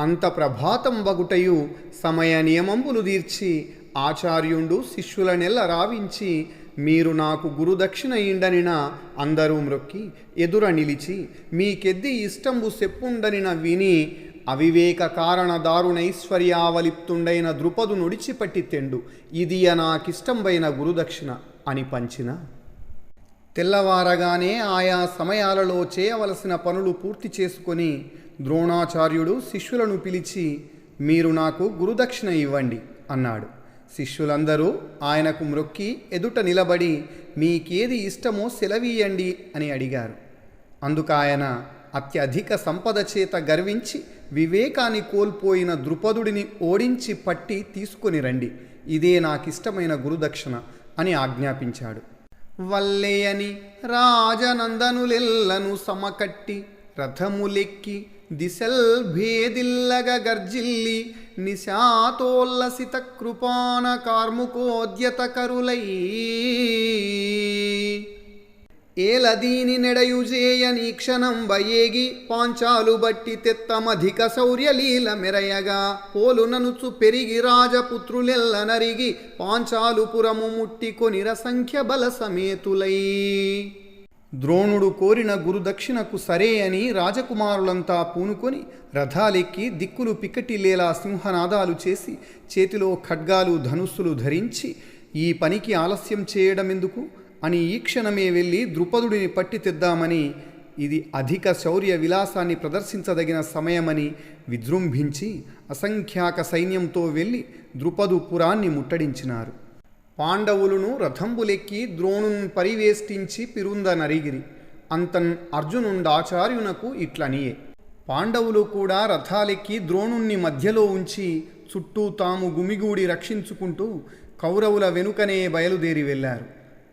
అంత ప్రభాతం వగుటయు సమయ నియమంబులు తీర్చి ఆచార్యుండు శిష్యుల నెల రావించి మీరు నాకు గురుదక్షిణ ఇండనిన అందరూ మ్రొక్కి ఎదుర నిలిచి మీకెద్ది ఇష్టంబు సెప్పుండనిన విని అవివేక కారణ దారుణైశ్వర్యావలిప్తుండైన ద్రుపదు నుడిచిపట్టి తెండు. ఇదియ నాకిష్టంబైన గురుదక్షిణ అని పంచిన. తెల్లవారగానే ఆయా సమయాలలో చేయవలసిన పనులు పూర్తి చేసుకొని ద్రోణాచార్యుడు శిష్యులను పిలిచి మీరు నాకు గురుదక్షిణ ఇవ్వండి అన్నాడు. శిష్యులందరూ ఆయనకు మ్రొక్కి ఎదుట నిలబడి మీకేది ఇష్టమో సెలవీయండి అని అడిగారు. అందుకు ఆయన అత్యధిక సంపద చేత గర్వించి వివేకాన్ని కోల్పోయిన ద్రుపదుడిని ఓడించి పట్టి తీసుకొని రండి. ఇదే నాకిష్టమైన గురుదక్షిణ అని ఆజ్ఞాపించాడు. వల్లేయని రాజనందనులెల్లను సమకట్టి రథములెక్కి దిశల్ భేదిల్లగ గర్జిల్లి నిశాతోల్లసిత కృపాన కార్ముకోద్యత కరులై ఏలదీని నెడయుజేయ నీక్షణం బయేగి పాంచాలు బట్టి తెత్తమధిక శౌర్యలీల మెరయగా. పోలుననుచు పెరిగి రాజపుత్రులెల్ల నరిగి పాంచాలు పురము ముట్టి కొనిర సంఖ్య బల సమేతులై. ద్రోణుడు కోరిన గురుదక్షిణకు సరే అని రాజకుమారులంతా పూనుకొని రథాలెక్కి దిక్కులు పిక్కటిల్లేలా సింహనాదాలు చేసి చేతిలో ఖడ్గాలు ధనుస్సులు ధరించి ఈ పనికి ఆలస్యం చేయడమెందుకు? అని ఈ క్షణమే వెళ్ళి ద్రుపదుడిని పట్టి తెద్దామని ఇది అధిక శౌర్య విలాసాన్ని ప్రదర్శించదగిన సమయమని విజృంభించి అసంఖ్యాక సైన్యంతో వెళ్ళి ద్రుపదు పురాన్ని ముట్టడించినారు. పాండవులను రథంబులెక్కి ద్రోణున్ పరివేష్టించి పిరుంద నరిగిరి అంతన్ అర్జునుండాచార్యునకు ఇట్లనియే. పాండవులు కూడా రథాలెక్కి ద్రోణుణ్ణి మధ్యలో ఉంచి చుట్టూ తాము గుమిగూడి రక్షించుకుంటూ కౌరవుల వెనుకనే బయలుదేరి వెళ్ళారు.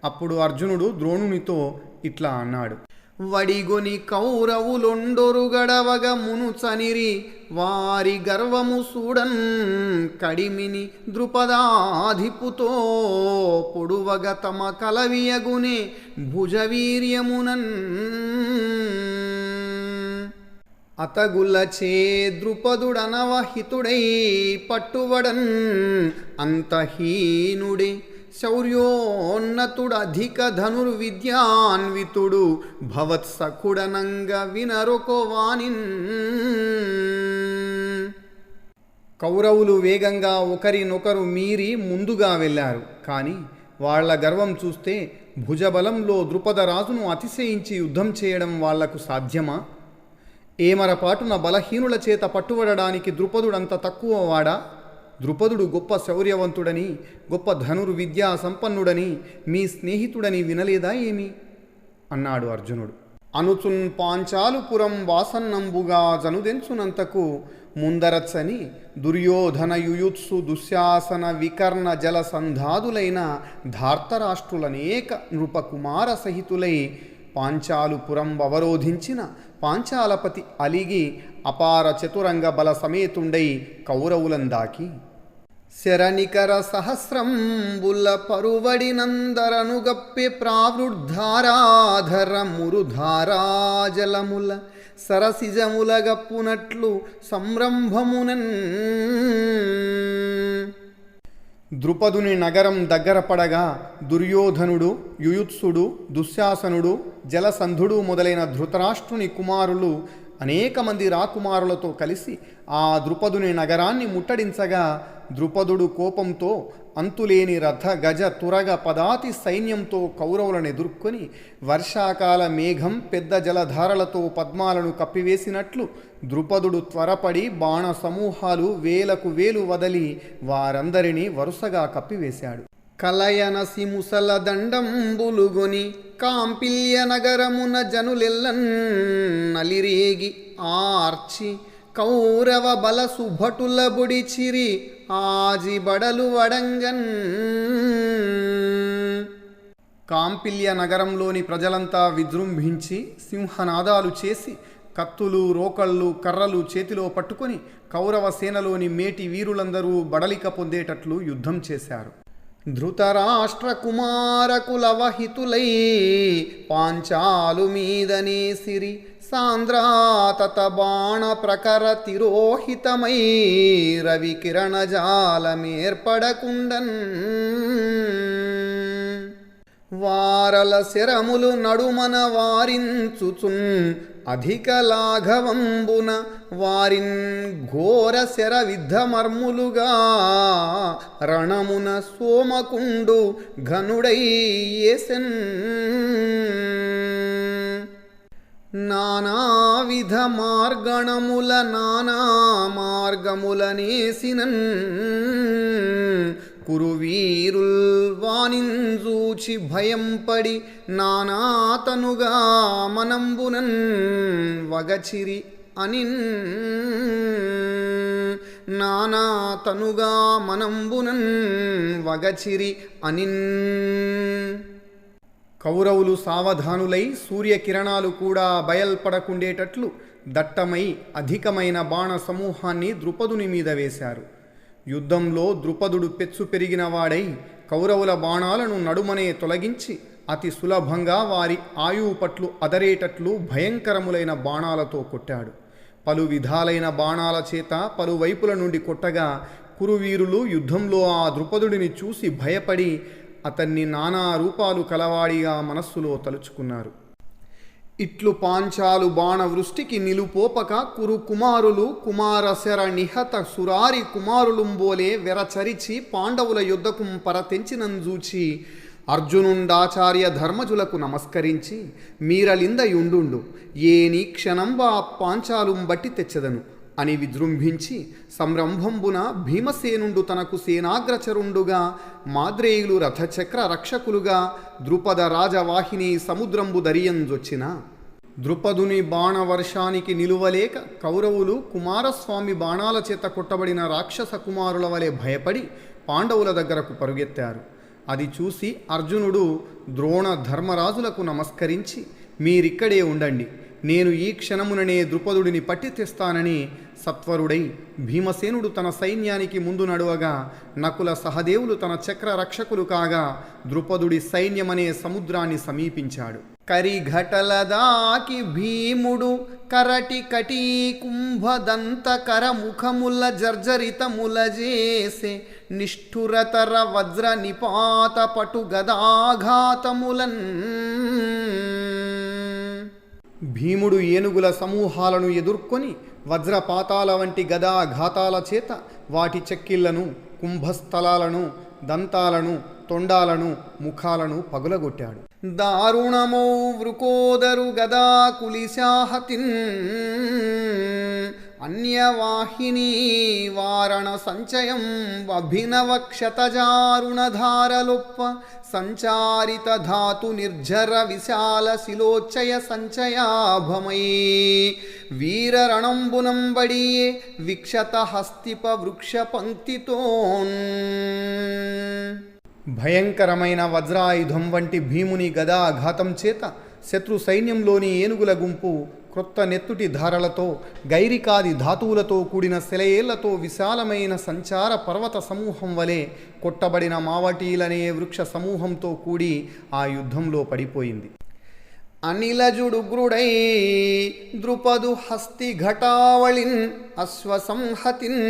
అప్పుడు అర్జునుడు ద్రోణునితో ఇట్లా అన్నాడు. వడిగొని కౌరవులొండొరు గడవగ మునుచనిరి. వారి గర్వము సూడన్ కడిమిని ద్రుపదాధిపుతో పొడువగ తమ కలవియగునే భుజవీర్యమునన్. అతగులచే ద్రుపదుడనవహితుడై పట్టువడన్ అంతహీనుడే శౌర్యోన్నతుడధిక ధనుర్విద్యాన్వితుడు భవత్సకుడనంగ వినరొకోవానిన్. కౌరవులు వేగంగా ఒకరినొకరు మీరి ముందుగా వెళ్ళారు. కానీ వాళ్ళ గర్వం చూస్తే భుజబలంలో ద్రుపద రాజును అతిశయించి యుద్ధం చేయడం వాళ్ళకు సాధ్యమా? ఏమరపాటున బలహీనుల చేత పట్టుబడడానికి ద్రుపదుడంత తక్కువ వాడా? ద్రుపదుడు గొప్ప శౌర్యవంతుడని గొప్ప ధనుర్విద్యా సంపన్నుడని మీ స్నేహితుడని వినలేదా ఏమి? అన్నాడు అర్జునుడు. అనుచున్ పాంచాలుపురం వాసన్నంబుగా జనుదెంచునంతకు ముందరచ్చని దుర్యోధన యుయుత్సు దుశ్శాసన వికర్ణ జల సంధాదులైన ధార్తరాష్ట్రులనేక నృపకుమార సహితులై పాంచాలుపురం అవరోధించిన పాంచాలపతి అలిగి అపార చతురంగ బల సమేతుండై కౌరవులందాకి శరణికర సహస్రంబుల పరువడినందరను గప్పి ప్రావృద్ధారాధర మురుధారాజలముల సరసిజముల గప్పునట్లు సంరంభమునన్. ద్రుపదుని నగరం దగ్గర పడగా దుర్యోధనుడు యుయుత్సుడు దుశ్శాసనుడు జలసంధుడు మొదలైన ధృతరాష్ట్రుని కుమారులు అనేక మంది రాకుమారులతో కలిసి ఆ ద్రుపదుని నగరాన్ని ముట్టడించగా ద్రుపదుడు కోపంతో అంతులేని రథ గజ తురగ పదాతి సైన్యంతో కౌరవులను ఎదుర్కొని వర్షాకాల మేఘం పెద్ద జలధారలతో పద్మాలను కప్పివేసినట్లు ద్రుపదుడు త్వరపడి బాణ సమూహాలు వేలకు వేలు వదలి వారందరినీ వరుసగా కప్పివేశాడు. కలయనసి ముసల దండంబులుగొని కాంపిల్య నగరమున జనులెల్లన్ నలిరేగి ఆర్చి కౌరవ బల సుభటుల బుడిచిరి ఆజి బడలు వడంగన్. కాంపిల్య నగరంలోని ప్రజలంతా విజృంభించి సింహనాదాలు చేసి కత్తులు రోకళ్ళు కర్రలు చేతిలో పట్టుకొని కౌరవ సేనలోని మేటి వీరులందరూ బడలిక పొందేటట్లు యుద్ధం చేశారు. ధృతరాష్ట్రకుమారకులవహితులై పాంచాలు మీదనే సిరి సాంద్రాతత బాణ ప్రకర తిరోహితమై రవి జాలమేర్పడకుండన్. వారల శరములు నడుమన వారించుచున్ అధిక లాఘవంబున వారిన్ ఘోర శరవిద్ధమర్ములుగా రణమున సోమకుండు ఘనుడై నానావిధ మార్గణముల నానా మార్గములనేసినన్ కురువీరుల్ వానింజూచి భయం పడి నానాతనుగా మనంబునన్ వగచిరి అనిన్. నానాతనుగా మనంబునన్ వగచిరి అనిన్. కౌరవులు సావధానులై సూర్యకిరణాలు కూడా బయల్పడకుండేటట్లు దట్టమై అధికమైన బాణ సమూహాన్ని ద్రుపదుని మీద వేశారు. యుద్ధంలో ద్రుపదుడు పెచ్చు పెరిగినవాడై కౌరవుల బాణాలను నడుమనే తొలగించి అతి సులభంగా వారి ఆయువు పట్లు అదరేటట్లు భయంకరములైన బాణాలతో కొట్టాడు. పలు విధాలైన బాణాల చేత పలు వైపుల నుండి కొట్టగా కురువీరులు యుద్ధంలో ఆ ద్రుపదుడిని చూసి భయపడి అతన్ని నానా రూపాలు కలవాడిగా మనస్సులో తలుచుకున్నారు. ఇట్లు పాంచాలు బాణవృష్టికి నిలుపోపక కురు కుమారులు కుమారశర నిహత సురారి కుమారులుంబోలే వెరచరిచి పాండవుల యుద్ధకుం పరతెంచినంజూచి అర్జునుండాచార్య ధర్మజులకు నమస్కరించి మీరలిందయుండు క్షణం క్షణంబా పాంచాలుం బట్టి తెచ్చదను. అని విజృంభించి సంరంభంబున భీమసేనుండు తనకు సేనాగ్రచరుండుగా మాద్రేయులు రథచక్ర రక్షకులుగా ద్రుపద రాజవాహిని సముద్రంబు దరియంజొచ్చిన. ద్రుపదుని బాణవర్షానికి నిలువలేక కౌరవులు కుమారస్వామి బాణాల చేత కొట్టబడిన రాక్షస కుమారుల వలె భయపడి పాండవుల దగ్గరకు పరుగెత్తారు. అది చూసి అర్జునుడు ద్రోణ ధర్మరాజులకు నమస్కరించి మీరిక్కడే ఉండండి. నేను ఈ క్షణముననే ద్రుపదుడిని పట్టి తెస్తానని సత్వరుడై భీమసేనుడు తన సైన్యానికి ముందు నడువగా నకుల సహదేవులు తన చక్ర రక్షకులు కాగా ద్రుపదుడి సైన్యమనే సముద్రాన్ని సమీపించాడు. కరిఘటలదాకి భీముడు కరటి కటీ కుంభదంత కరముఖముల జర్జరితముల చేసే నిష్ఠురతర వజ్ర నిపాత పటు గదాఘాతములన్ భీముడు ఏనుగుల సమూహాలను ఎదుర్కొని వజ్రపాతాల వంటి గదాఘాతాల చేత వాటి చెక్కిళ్ళను కుంభస్థలాలను దంతాలను తొండాలను ముఖాలను పగులగొట్టాడు. దారుణమౌ వృకోదరు గదా కులిశాహతిన్ అన్యవాహినీ వారణ సంచయం అభినవక్షతజారుణధారలుప్ప సంచారిత ధాతు నిర్జర విశాల శిలోచ్చయ సంచయాభమై. వీరరణంబునంబడియే విక్షత హస్తిప వృక్ష పంక్తితోన్ భయంకరమైన వజ్రాయుధం వంటి భీముని గదాఘాతం చేత శత్రు సైన్యంలోని ఏనుగుల గుంపు క్రొత్త నెత్తుటి ధారలతో గైరికాది ధాతువులతో కూడిన శిలయేళ్ళతో విశాలమైన సంచార పర్వత సమూహం వలె కొట్టబడిన మావటీలనే వృక్ష సమూహంతో కూడి ఆ యుద్ధంలో పడిపోయింది. అనిలజుడుగ్రుడై ద్రుపదు హస్తి ఘటావళిన్ అశ్వసంహతిన్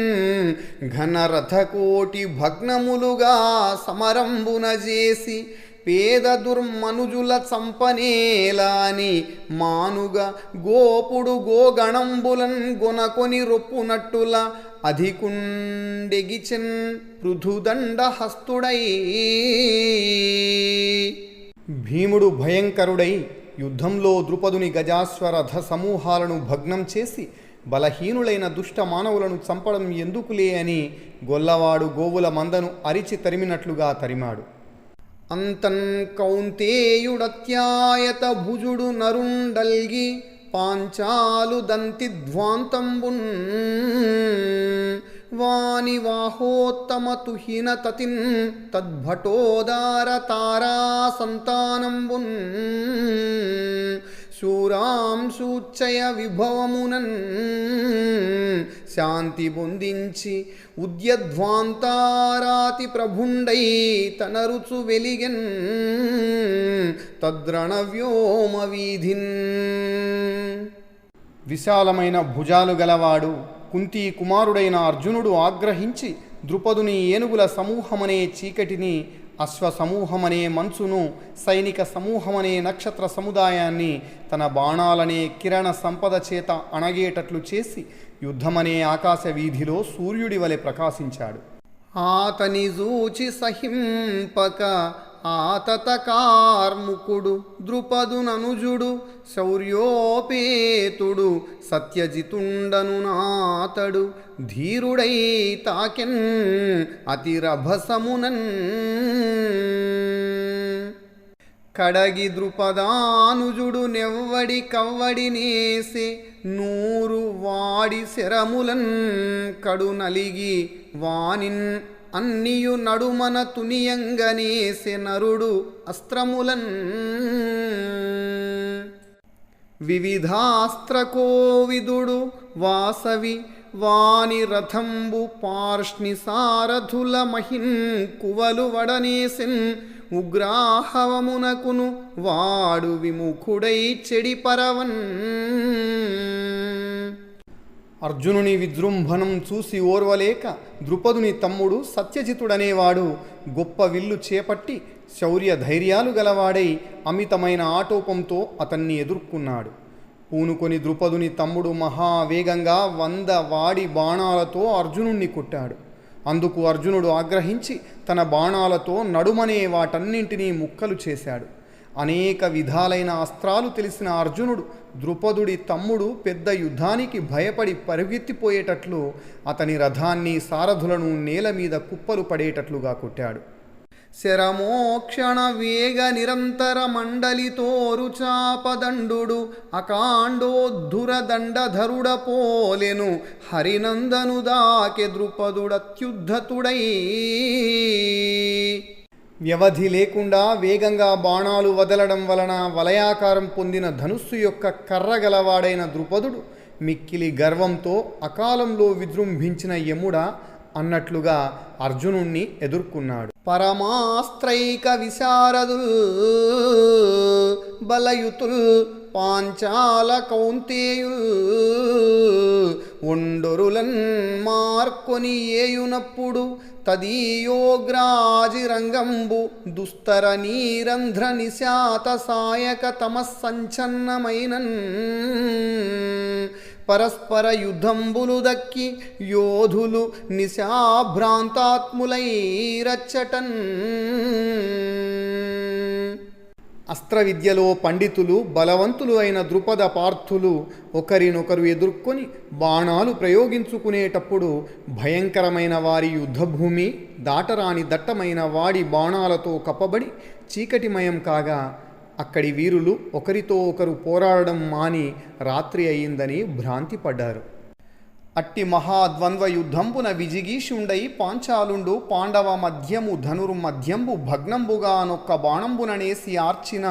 ఘనరథకోటి భగ్నములుగా సమరంబున చేసి పేద దుర్మనుజుల చంపనేలాని మానుగా గోపుడు గోగణంబులన్ గొనకొని రొప్పునట్టుల అధికుండెగిచెన్ పృథుదండ హస్తుడై భీముడు భయంకరుడై యుద్ధంలో ద్రుపదుని గజాశ్వరథ సమూహాలను భగ్నం చేసి బలహీనులైన దుష్ట మానవులను చంపడం ఎందుకులే అని గొల్లవాడు గోవుల మందను అరిచి తరిమినట్లుగా తరిమాడు. అంతన్ కౌంతేయుడత్యాయత భుజుడు నరుండల్గి పాంచాలు దంతి ధ్వాంతంబున్. వాని వాహోత్తమతుహీన తతిన్ తద్భటోదార తారా సంతానంబున్ శూరాం సూచయ విభవమునన్. శాంతి బొందించి ఉద్యధ్వాంతారాతి ప్రభుండై తన రుచు వెలిగెన్ తద్రణవ్యోమ వీధిన్ విశాలమైన భుజాలు గలవాడు కుంతి కుమారుడైన అర్జునుడు ఆగ్రహించి ద్రుపదుని ఏనుగుల సమూహమనే చీకటిని అశ్వ సమూహమనే మంచును సైనిక సమూహమనే నక్షత్ర సముదాయాన్ని తన బాణాలనే కిరణ సంపద చేత అణగేటట్లు చేసి యుద్ధమనే ఆకాశ వీధిలో సూర్యుడి వలె ప్రకాశించాడు. ఆతని జూచి సహింపక ఆతత కార్ముకుడు ద్రుపదుననుజుడు శౌర్యోపేతుడు సత్యజితుండను నాతడు ధీరుడై తాకెన్ అతిరభసమునన్ కడగి ద్రుపదానుజుడు నెవ్వడి కవ్వడి నేసి నూరు వాడి శరములన్ కడు నలిగి వానిన్ అన్నియు నడుమన తునియంగనేసె నరుడు అస్త్రములన్. వివిధాస్త్రకోవిదుడు వాసవి వాని రథంబు పార్ష్ణి సారథుల మహిన్ కువలు వడనేసిన్ ఉగ్రాహవమునకును వాడు విముఖుడై చెడి పరవన్ అర్జునుని విజృంభణం చూసి ఓర్వలేక ద్రుపదుని తమ్ముడు సత్యజితుడనేవాడు గొప్ప విల్లు చేపట్టి శౌర్య ధైర్యాలు గలవాడై అమితమైన ఆటోపంతో అతన్ని ఎదుర్కొన్నాడు. పూనుకొని ద్రుపదుని తమ్ముడు మహావేగంగా వంద వాడి బాణాలతో అర్జునుణ్ణి కొట్టాడు. అందుకు అర్జునుడు ఆగ్రహించి తన బాణాలతో నడుమనే వాటన్నింటినీ ముక్కలు చేశాడు. అనేక విధాలైన అస్త్రాలు తెలిసిన అర్జునుడు ద్రుపదుడి తమ్ముడు పెద్ద యుద్ధానికి భయపడి పరుగెత్తిపోయేటట్లు అతని రథాన్ని సారథులను నేల మీద కుప్పలు పడేటట్లుగా కొట్టాడు. శరమోక్షణ వేగ నిరంతర మండలితోరు చాపదండు అకాండోద్ధుర దండధరుడ పోలెను హరినందను దాకె ద్రుపదుడత్యుద్ధతుడై. వ్యవధి లేకుండా వేగంగా బాణాలు వదలడం వలన వలయాకారం పొందిన ధనుస్సు యొక్క కర్రగలవాడైన ద్రుపదుడు మిక్కిలి గర్వంతో అకాలంలో విజృంభించిన యముడ అన్నట్లుగా అర్జునుణ్ణి ఎదుర్కొన్నాడు. పరమాస్త్రైక విశారదుల్ బలయుతుల్ పాంచాల కౌంతేయుల్ ఒండొరులన్ మార్కొని ఏయునప్పుడు తదీయోగ్రాజిరంగంబు దుస్తర నీరంధ్ర నిశాత సాయక తమస్సంచన్నమైనన్ పరస్పర యుద్ధంబులు దక్కి యోధులు నిశాభ్రాంతాత్ములై రచ్చటన్ అస్త్ర విద్యలో పండితులు బలవంతులు అయిన ద్రుపద పార్థులు ఒకరినొకరు ఎదుర్కొని బాణాలు ప్రయోగించుకునేటప్పుడు భయంకరమైన వారి యుద్ధభూమి దాటరాని దట్టమైన వాడి బాణాలతో కప్పబడి చీకటిమయం కాగా అక్కడి వీరులు ఒకరితో ఒకరు పోరాడడం మాని రాత్రి అయిందని భ్రాంతి పడ్డారు అట్టి మహాద్వంద్వ యుద్ధంబున విజిగీషుండై పాంచాలుండు పాండవ మధ్యము ధనురు మధ్యంబు భగ్నంబుగా నొక్క బాణంబుననేసి ఆర్చిన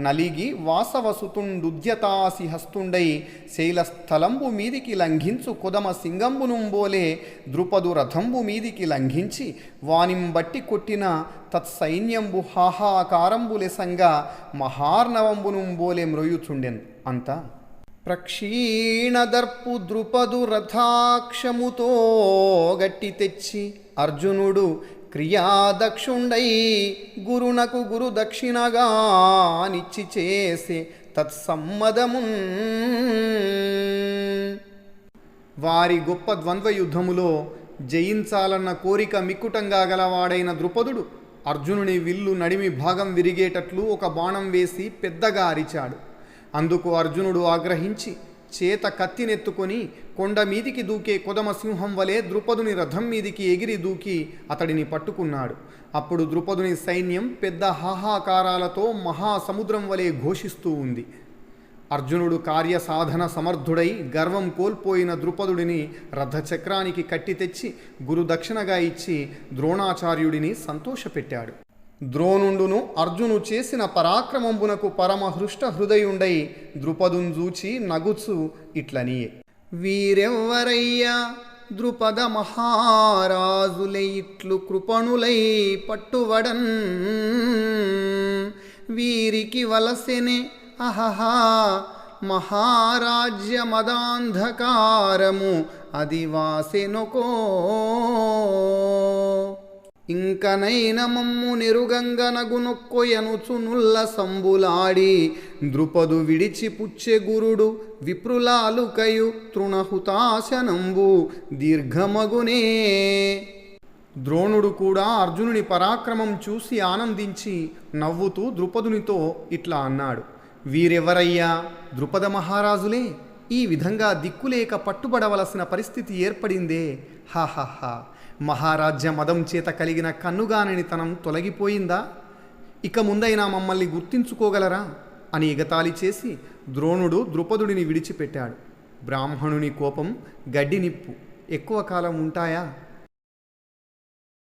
నలిగి వాసవసుతుండుద్యతాసి హస్తుండై శైలస్థలంబు మీదికి లంఘించు కుదమ సింగంబునుంబోలే ద్రుపదు రథంబు మీదికి లంఘించి వానింబట్టి కొట్టిన తత్సైన్యంబు హాహాకారంబులెసంగా మహార్ణవంబునుంబోలే మ్రొయుచుండెన్ అంతా ప్రక్షీణదర్పు ద్రుపదు రథాక్షముతో గట్టి తెచ్చి అర్జునుడు క్రియాదక్షుండై గురునకు గురు దక్షిణగా నిచ్చి చేసే తత్సమ్మదమున్. వారి గొప్ప ద్వంద్వ యుద్ధములో జయించాలన్న కోరిక మిక్కుటంగా గలవాడైన ద్రుపదుడు అర్జునుని విల్లు నడిమి భాగం విరిగేటట్లు ఒక బాణం వేసి పెద్దగా అరిచాడు. అందుకు అర్జునుడు ఆగ్రహించి చేత కత్తినెత్తుకొని కొండ మీదికి దూకే కొదమ సింహం వలె ద్రుపదుని రథం మీదికి ఎగిరి దూకి అతడిని పట్టుకున్నాడు. అప్పుడు ద్రుపదుని సైన్యం పెద్ద హాహాకారాలతో మహాసముద్రం వలె ఘోషిస్తూ ఉంది. అర్జునుడు కార్యసాధన సమర్థుడై గర్వం కోల్పోయిన ద్రుపదుడిని రథచక్రానికి కట్టి తెచ్చి గురుదక్షిణగా ఇచ్చి ద్రోణాచార్యుడిని సంతోషపెట్టాడు. ద్రోణుండును అర్జును చేసిన పరాక్రమంబునకు పరమ హృష్ట హృదయుండై ద్రుపదుంజూచి నగుచు ఇట్లనియే. వీరెవ్వరయ్యా? ద్రుపద మహారాజులై ఇట్లు కృపణులై పట్టువడన్. వీరికి వలసెనే అహహా మహారాజ్య మదాంధకారము అది వాసెనుకో ఇంకనైన మమ్ము నెరుగంగనగునొక్కొయనుచునుల్ల సంబులాడి. ద్రుపదు విడిచి పుచ్చె గురుడు విప్రులాలుకయు తృణహుతాశనంబు. దీర్ఘమగునే. ద్రోణుడు కూడా అర్జునుని పరాక్రమం చూసి ఆనందించి నవ్వుతూ ద్రుపదునితో ఇట్లా అన్నాడు. వీరెవరయ్యా? ద్రుపద మహారాజులే. ఈ విధంగా దిక్కులేక పట్టుబడవలసిన పరిస్థితి ఏర్పడిందే. హాహాహా. మహారాజ్య మదం చేత కలిగిన కన్నుగాననితనం తొలగిపోయిందా? ఇక ముందైనా మమ్మల్ని గుర్తించుకోగలరా? అని ఎగతాళి చేసి ద్రోణుడు ద్రుపదుడిని విడిచిపెట్టాడు. బ్రాహ్మణుని కోపం గడ్డి నిప్పు ఎక్కువ కాలం ఉంటాయా?